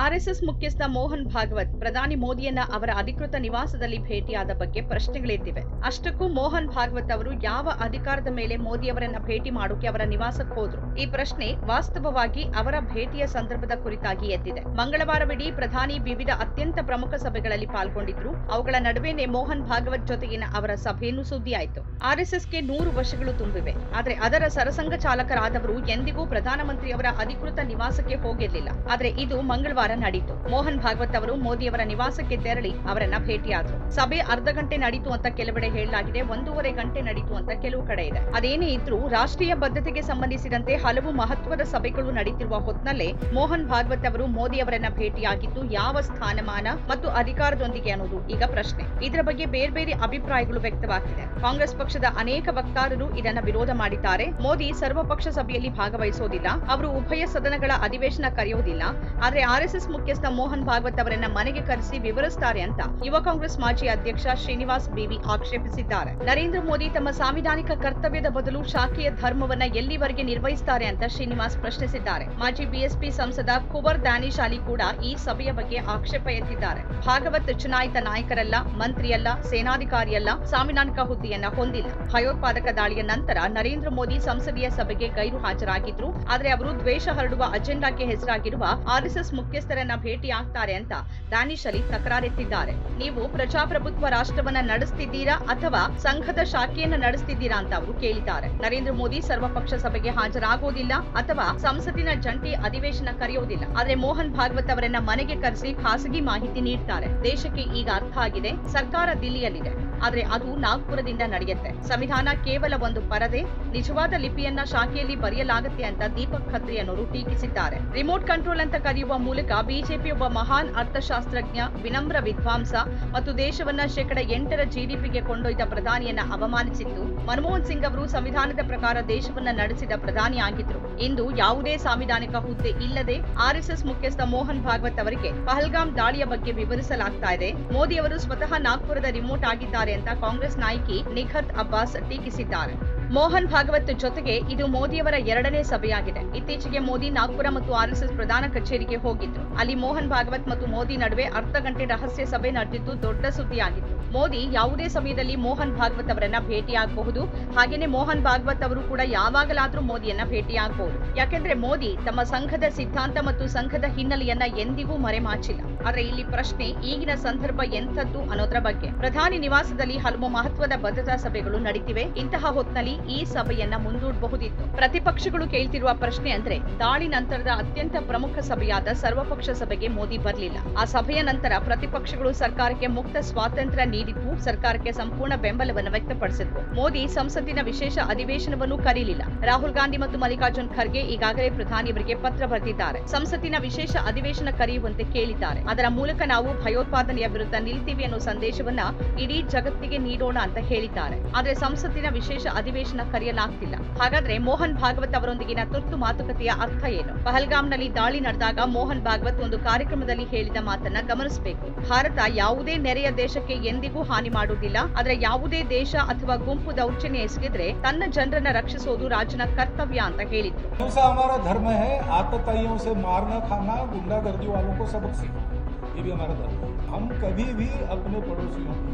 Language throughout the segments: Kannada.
ಆರ್ಎಸ್ಎಸ್ ಮುಖ್ಯಸ್ಥ ಮೋಹನ್ ಭಾಗವತ್ ಪ್ರಧಾನಿ ಮೋದಿಯನ್ನ ಅವರ ಅಧಿಕೃತ ನಿವಾಸದಲ್ಲಿ ಭೇಟಿಯಾದ ಬಗ್ಗೆ ಪ್ರಶ್ನೆಗಳಿದ್ದಿವೆ. ಅಷ್ಟಕ್ಕೂ ಮೋಹನ್ ಭಾಗವತ್ ಅವರು ಯಾವ ಅಧಿಕಾರದ ಮೇಲೆ ಮೋದಿಯವರನ್ನ ಭೇಟಿ ಮಾಡೋಕೆ ಅವರ ನಿವಾಸಕ್ಕೆ ಹೋದ್ರು? ಈ ಪ್ರಶ್ನೆ ವಾಸ್ತವವಾಗಿ ಅವರ ಭೇಟಿಯ ಸಂದರ್ಭದ ಕುರಿತಾಗಿ ಎದ್ದಿದೆ. ಮಂಗಳವಾರವಿಡೀ ಪ್ರಧಾನಿ ವಿವಿಧ ಅತ್ಯಂತ ಪ್ರಮುಖ ಸಭೆಗಳಲ್ಲಿ ಪಾಲ್ಗೊಂಡಿದ್ರು. ಅವುಗಳ ನಡುವೆನೆ ಮೋಹನ್ ಭಾಗವತ್ ಜೊತೆಗಿನ ಅವರ ಸಭೆಯನ್ನು ಸುದ್ದಿಯಾಯಿತು. ಆರ್ಎಸ್ಎಸ್ಗೆ ನೂರು ವರ್ಷಗಳು ತುಂಬಿವೆ. ಆದರೆ ಅದರ ಸರಸಂಘ ಚಾಲಕರಾದವರು ಎಂದಿಗೂ ಪ್ರಧಾನಮಂತ್ರಿಯವರ ಅಧಿಕೃತ ನಿವಾಸಕ್ಕೆ ಹೋಗಿರಲಿಲ್ಲ. ಆದರೆ ಇದು ಮಂಗಳವಾರ ನಡೆಯಿತು ಮೋಹನ್ ಭಾಗವತ್ ಅವರು ಮೋದಿಯವರ ನಿವಾಸಕ್ಕೆ ತೆರಳಿ ಅವರನ್ನ ಭೇಟಿಯಾದರು. ಸಭೆ ಅರ್ಧ ಗಂಟೆ ನಡೀತು ಅಂತ ಕೆಲವೆಡೆ ಹೇಳಲಾಗಿದೆ. ಒಂದೂವರೆ ಗಂಟೆ ನಡೀತು ಅಂತ ಕೆಲವು ಕಡೆ ಇದೆ. ಅದೇನೇ ಇದ್ರೂ ರಾಷ್ಟ್ರೀಯ ಬದ್ಧತೆಗೆ ಸಂಬಂಧಿಸಿದಂತೆ ಹಲವು ಮಹತ್ವದ ಸಭೆಗಳು ನಡೀತಿರುವ ಹೊತ್ನಲ್ಲೇ ಮೋಹನ್ ಭಾಗವತ್ ಅವರು ಮೋದಿಯವರನ್ನ ಭೇಟಿಯಾಗಿದ್ದು ಯಾವ ಸ್ಥಾನಮಾನ ಮತ್ತು ಅಧಿಕಾರದೊಂದಿಗೆ ಅನ್ನೋದು ಈಗ ಪ್ರಶ್ನೆ. ಇದರ ಬಗ್ಗೆ ಬೇರೆ ಬೇರೆ ಅಭಿಪ್ರಾಯಗಳು ವ್ಯಕ್ತವಾಗಿದೆ. ಕಾಂಗ್ರೆಸ್ ಪಕ್ಷದ ಅನೇಕ ವಕ್ತಾರರು ಇದನ್ನ ವಿರೋಧ ಮಾಡಿದ್ದಾರೆ. ಮೋದಿ ಸರ್ವಪಕ್ಷ ಸಭೆಯಲ್ಲಿ ಭಾಗವಹಿಸೋದಿಲ್ಲ. ಅವರು ಉಭಯ ಸದನಗಳ ಅಧಿವೇಶನ ಕರೆಯುವುದಿಲ್ಲ ಆದರೆ ಆರ್ಎಸ್ಎಸ್ ಮುಖ್ಯಸ್ಥ ಮೋಹನ್ ಭಾಗವತ್ ಅವರನ್ನ ಮನೆಗೆ ಕರೆಸಿ ವಿವರಿಸುತ್ತಾರೆ ಅಂತ ಯುವ ಕಾಂಗ್ರೆಸ್ ಮಾಜಿ ಅಧ್ಯಕ್ಷ ಶ್ರೀನಿವಾಸ್ ಬಿವಿ ಆಕ್ಷೇಪಿಸಿದ್ದಾರೆ. ನರೇಂದ್ರ ಮೋದಿ ತಮ್ಮ ಸಾಂವಿಧಾನಿಕ ಕರ್ತವ್ಯದ ಬದಲು ಶಾಖೆಯ ಧರ್ಮವನ್ನ ಎಲ್ಲಿವರೆಗೆ ನಿರ್ವಹಿಸುತ್ತಾರೆ ಅಂತ ಶ್ರೀನಿವಾಸ್ ಪ್ರಶ್ನಿಸಿದ್ದಾರೆ. ಮಾಜಿ ಬಿಎಸ್ಪಿ ಸಂಸದ ಕುವರ್ ದಾನಿಶ್ ಅಲಿ ಕೂಡ ಈ ಸಭೆಯ ಬಗ್ಗೆ ಆಕ್ಷೇಪ ಎತ್ತಿದ್ದಾರೆ. ಭಾಗವತ್ ಚುನಾಯಿತ ನಾಯಕರಲ್ಲ, ಮಂತ್ರಿಯಲ್ಲ, ಸೇನಾಧಿಕಾರಿಯಲ್ಲ, ಸಾಂವಿಧಾನಿಕ ಹುದ್ದೆಯನ್ನ ಹೊಂದಿಲ್ಲ. ಭಯೋತ್ಪಾದಕ ದಾಳಿಯ ನಂತರ ನರೇಂದ್ರ ಮೋದಿ ಸಂಸದೀಯ ಸಭೆಗೆ ಗೈರು ಹಾಜರಾಗಿದ್ರು. ಆದರೆ ಅವರು ದ್ವೇಷ ಹರಡುವ ಅಜೆಂಡಾಕ್ಕೆ ಹೆಸರಾಗಿರುವ ಆರ್ಎಸ್ಎಸ್ ಮುಖ್ಯಸ್ಥರನ್ನ ಭೇಟಿಯಾಗ್ತಾರೆ ಅಂತ ದಾನಿಶ್ ಅಲಿ ತಕರಾರೆತ್ತಿದ್ದಾರೆ ನೀವು ಪ್ರಜಾಪ್ರಭುತ್ವ ರಾಷ್ಟ್ರವನ್ನ ನಡೆಸ್ತಿದ್ದೀರಾ ಅಥವಾ ಸಂಘದ ಶಾಖೆಯನ್ನ ನಡೆಸ್ತಿದ್ದೀರಾ ಅಂತ ಅವರು ಕೇಳಿದ್ದಾರೆ. ನರೇಂದ್ರ ಮೋದಿ ಸರ್ವಪಕ್ಷ ಸಭೆಗೆ ಹಾಜರಾಗೋದಿಲ್ಲ ಅಥವಾ ಸಂಸತ್ತಿನ ಜಂಟಿ ಅಧಿವೇಶನ ಕರೆಯುವುದಿಲ್ಲ ಆದ್ರೆ ಮೋಹನ್ ಭಾಗವತ್ ಅವರನ್ನ ಮನೆಗೆ ಕರೆಸಿ ಖಾಸಗಿ ಮಾಹಿತಿ ನೀಡ್ತಾರೆ. ದೇಶಕ್ಕೆ ಈಗ ಅರ್ಥ ಆಗಿದೆ. ಸರ್ಕಾರ ದಿಲ್ಲಿಯಲ್ಲಿದೆ. ಆದ್ರೆ ಅದು ನಾಗ್ಪುರದಿಂದ ನಡೆಯುತ್ತೆ. ಸಂವಿಧಾನ ಕೇವಲ ಒಂದು ಪರದೆ, ನಿಜವಾದ ಲಿಪಿಯನ್ನ ಶಾಖೆಯಲ್ಲಿ ಬರೆಯಲಾಗುತ್ತೆ ಅಂತ ದೀಪಕ್ ಖತ್ರಿ ಅನ್ನೋರು ಟೀಕಿಸಿದ್ದಾರೆ. ರಿಮೋಟ್ ಕಂಟ್ರೋಲ್ ಅಂತ ಕರೆಯುವ ಮೂಲಕ ಬಿಜೆಪಿ ಒಬ್ಬ ಮಹಾನ್ ಅರ್ಥಶಾಸ್ತ್ರಜ್ಞ, ವಿನಮ್ರ ವಿದ್ವಾಂಸ ಮತ್ತು ದೇಶವನ್ನ ಶೇಕಡ ಎಂಟರ ಜಿಡಿಪಿಗೆ ಕೊಂಡೊಯ್ದ ಪ್ರಧಾನಿಯನ್ನ ಅವಮಾನಿಸಿತ್ತು ಮನಮೋಹನ್ ಸಿಂಗ್ ಅವರು ಸಂವಿಧಾನದ ಪ್ರಕಾರ ದೇಶವನ್ನ ನಡೆಸಿದ ಪ್ರಧಾನಿ ಆಗಿದ್ರು. ಇಂದು ಯಾವುದೇ ಸಾಂವಿಧಾನಿಕ ಹುದ್ದೆ ಇಲ್ಲದೆ ಆರ್ಎಸ್ಎಸ್ ಮುಖ್ಯಸ್ಥ ಮೋಹನ್ ಭಾಗವತ್ ಅವರಿಗೆ ಪಹಲ್ಗಾಮ್ ದಾಳಿಯ ಬಗ್ಗೆ ವಿವರಿಸಲಾಗ್ತಾ ಇದೆ. ಮೋದಿ ಅವರು ಸ್ವತಃ ನಾಗ್ಪುರದ ರಿಮೋಟ್ ಆಗಿದ್ದಾರೆ ಅಂತ ಕಾಂಗ್ರೆಸ್ ನಾಯಕಿ ನಿಖತ್ ಅಬ್ಬಾಸ್ ಟೀಕಿಸಿದ್ದಾರೆ. ಮೋಹನ್ ಭಾಗವತ್ ಜೊತೆಗೆ ಇದು ಮೋದಿಯವರ ಎರಡನೇ ಸಭೆಯಾಗಿದೆ. ಇತ್ತೀಚೆಗೆ ಮೋದಿ ನಾಗ್ಪುರ ಮತ್ತು ಆರ್ಎಸ್ಎಸ್ ಪ್ರಧಾನ ಕಚೇರಿಗೆ ಹೋಗಿದ್ರು. ಅಲ್ಲಿ ಮೋಹನ್ ಭಾಗವತ್ ಮತ್ತು ಮೋದಿ ನಡುವೆ ಅರ್ಧ ಗಂಟೆ ರಹಸ್ಯ ಸಭೆ ನಡೆದಿದ್ದು ದೊಡ್ಡ ಸುದ್ದಿಯಾಗಿತ್ತು. ಮೋದಿ ಯಾವುದೇ ಸಮಯದಲ್ಲಿ ಮೋಹನ್ ಭಾಗವತ್ ಅವರನ್ನ ಭೇಟಿಯಾಗಬಹುದು. ಹಾಗೇನೆ ಮೋಹನ್ ಭಾಗವತ್ ಅವರು ಕೂಡ ಯಾವಾಗಲಾದ್ರೂ ಮೋದಿಯನ್ನ ಭೇಟಿಯಾಗಬಹುದು. ಯಾಕೆಂದ್ರೆ ಮೋದಿ ತಮ್ಮ ಸಂಘದ ಸಿದ್ಧಾಂತ ಮತ್ತು ಸಂಘದ ಹಿನ್ನೆಲೆಯನ್ನ ಎಂದಿಗೂ ಮರೆಮಾಚಿಲ್ಲ. ಆದ್ರೆ ಇಲ್ಲಿ ಪ್ರಶ್ನೆ ಈಗಿನ ಸಂದರ್ಭ ಎಂಥದ್ದು ಅನ್ನೋದ್ರ ಬಗ್ಗೆ. ಪ್ರಧಾನಿ ನಿವಾಸದಲ್ಲಿ ಹಲವು ಮಹತ್ವದ ಭದ್ರತಾ ಸಭೆಗಳು ನಡೀತಿವೆ. ಇಂತಹ ಹೊತ್ನಲ್ಲಿ ಈ ಸಭೆಯನ್ನ ಮುಂದೂಡಬಹುದಿತ್ತು. ಪ್ರತಿಪಕ್ಷಗಳು ಕೇಳ್ತಿರುವ ಪ್ರಶ್ನೆ ಅಂದ್ರೆ, ದಾಳಿ ನಂತರದ ಅತ್ಯಂತ ಪ್ರಮುಖ ಸಭೆಯಾದ ಸರ್ವಪಕ್ಷ ಸಭೆಗೆ ಮೋದಿ ಬರಲಿಲ್ಲ. ಆ ಸಭೆಯ ನಂತರ ಪ್ರತಿಪಕ್ಷಗಳು ಸರ್ಕಾರಕ್ಕೆ ಮುಕ್ತ ಸ್ವಾತಂತ್ರ್ಯ ನೀಡಿದ್ದು, ಸರ್ಕಾರಕ್ಕೆ ಸಂಪೂರ್ಣ ಬೆಂಬಲವನ್ನು ವ್ಯಕ್ತಪಡಿಸಿದ್ವು. ಮೋದಿ ಸಂಸತ್ತಿನ ವಿಶೇಷ ಅಧಿವೇಶನವನ್ನು ಕರೀಲಿಲ್ಲ. ರಾಹುಲ್ ಗಾಂಧಿ ಮತ್ತು ಮಲ್ಲಿಕಾರ್ಜುನ್ ಖರ್ಗೆ ಈಗಾಗಲೇ ಪ್ರಧಾನಿಯವರಿಗೆ ಪತ್ರ ಬರೆದಿದ್ದಾರೆ. ಸಂಸತ್ತಿನ ವಿಶೇಷ ಅಧಿವೇಶನ ಕರೆಯುವಂತೆ ಕೇಳಿದ್ದಾರೆ. ಅದರ ಮೂಲಕ ನಾವು ಭಯೋತ್ಪಾದನೆಯ ವಿರುದ್ಧ ನಿಲ್ತೀವಿ ಅನ್ನೋ ಸಂದೇಶವನ್ನ ಇಡೀ ಜಗತ್ತಿಗೆ ನೀಡೋಣ ಅಂತ ಹೇಳಿದ್ದಾರೆ. ಆದ್ರೆ ಸಂಸತ್ತಿನ ವಿಶೇಷ ಅಧಿವೇಶನ ಕರೆಯಲಾಗ್ತಿಲ್ಲ ಹಾಗಾದ್ರೆ ಮೋಹನ್ ಭಾಗವತ್ ಅವರೊಂದಿಗಿನ ತುರ್ತು ಮಾತುಕತೆಯ ಅರ್ಥ ಏನು ಪಹಲ್ಗಾಮ್ನಲ್ಲಿ ದಾಳಿ ನಡೆದಾಗ ಮೋಹನ್ ಭಾಗವತ್ ಒಂದು ಕಾರ್ಯಕ್ರಮದಲ್ಲಿ ಹೇಳಿದ ಮಾತನ್ನ ಗಮನಿಸಬೇಕು ಭಾರತ ಯಾವುದೇ ನೆರೆಯ ದೇಶಕ್ಕೆ ಎಂದಿಗೂ ಹಾನಿ ಮಾಡುವುದಿಲ್ಲ ಆದ್ರೆ ಯಾವುದೇ ದೇಶ ಅಥವಾ ಗುಂಪು ದೌರ್ಜನ್ಯ ಎಸಗಿದ್ರೆ ತನ್ನ ಜನರನ್ನ ರಕ್ಷಿಸೋದು ರಾಜನ ಕರ್ತವ್ಯ ಅಂತ ಹೇಳಿದ್ರು ऐसा हमारा धर्म है आतताइयों से मारना खाना गुंडागर्दी वालों को सबक सीखना ये भी हमारा धर्म है हम कभी भी अपने पड़ोसियों की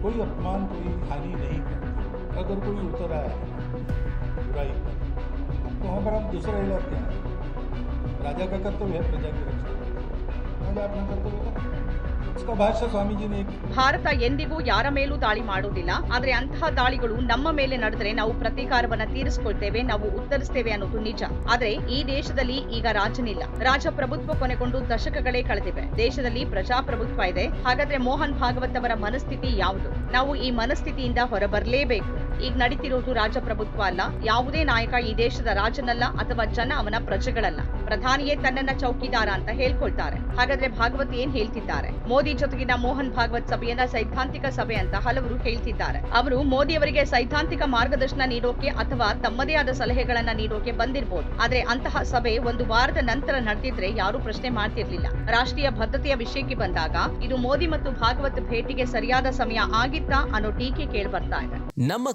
कोई अपमान कोई हानि नहीं करते अगर कोई उतर आया है बुराई पर तो वहाँ पर हम दूसरा इलाज क्या है राजा का कर्तव्य है प्रजा की रक्षा राजा अपना कर्तव्य करें इसका भाष्य स्वामी जी ने एक ಭಾರತ ಎಂದಿಗೂ ಯಾರ ಮೇಲೂ ದಾಳಿ ಮಾಡುವುದಿಲ್ಲ ಆದ್ರೆ ಅಂತಹ ದಾಳಿಗಳು ನಮ್ಮ ಮೇಲೆ ನಡೆದರೆ ನಾವು ಪ್ರತೀಕಾರವನ್ನ ತೀರಿಸಿಕೊಳ್ತೇವೆ ನಾವು ಉತ್ತರಿಸ್ತೇವೆ ಅನ್ನೋದು ನಿಜ ಆದ್ರೆ ಈ ದೇಶದಲ್ಲಿ ಈಗ ರಾಜನಿಲ್ಲ ರಾಜಪ್ರಭುತ್ವ ಕೊನೆಗೊಂಡು ದಶಕಗಳೇ ಕಳೆದಿವೆ ದೇಶದಲ್ಲಿ ಪ್ರಜಾಪ್ರಭುತ್ವ ಇದೆ ಹಾಗಾದ್ರೆ ಮೋಹನ್ ಭಾಗವತ್ ಅವರ ಮನಸ್ಥಿತಿ ಯಾವುದು ನಾವು ಈ ಮನಸ್ಥಿತಿಯಿಂದ ಹೊರಬರಲೇಬೇಕು ಈಗ ನಡೀತಿರೋದು ರಾಜಪ್ರಭುತ್ವ ಅಲ್ಲ. ಯಾವುದೇ ನಾಯಕ ಈ ದೇಶದ ರಾಜನಲ್ಲ ಅಥವಾ ಜನ ಅವನ ಪ್ರಜೆಗಳಲ್ಲ. ಪ್ರಧಾನಿಯೇ ತನ್ನನ್ನ ಚೌಕಿದಾರ ಅಂತ ಹೇಳ್ಕೊಳ್ತಾರೆ. ಹಾಗಾದ್ರೆ ಭಾಗವತ್ ಏನ್ ಹೇಳ್ತಿದ್ದಾರೆ? ಮೋದಿ ಜೊತೆಗಿನ ಮೋಹನ್ ಭಾಗವತ್ ಸಭೆಯನ್ನ ಸೈದ್ಧಾಂತಿಕ ಸಭೆ ಅಂತ ಹಲವರು ಹೇಳ್ತಿದ್ದಾರೆ. ಅವರು ಮೋದಿ ಅವರಿಗೆ ಸೈದ್ಧಾಂತಿಕ ಮಾರ್ಗದರ್ಶನ ನೀಡೋಕೆ ಅಥವಾ ತಮ್ಮದೇ ಆದ ಸಲಹೆಗಳನ್ನ ನೀಡೋಕೆ ಬಂದಿರಬಹುದು ಆದ್ರೆ ಅಂತಹ ಸಭೆ ಒಂದು ವಾರದ ನಂತರ ನಡೆದಿದ್ರೆ ಯಾರು ಪ್ರಶ್ನೆ ಮಾಡ್ತಿರ್ಲಿಲ್ಲ. ರಾಷ್ಟ್ರೀಯ ಭದ್ರತೆಯ ವಿಷಯಕ್ಕೆ ಬಂದಾಗ ಇದು ಮೋದಿ ಮತ್ತು ಭಾಗವತ್ ಭೇಟಿಗೆ ಸರಿಯಾದ ಸಮಯ ಆಗಿತ್ತಾ ಅನ್ನೋ ಟೀಕೆ ಕೇಳಿ ಬರ್ತಾ ಇದೆ. ನಮ್ಮ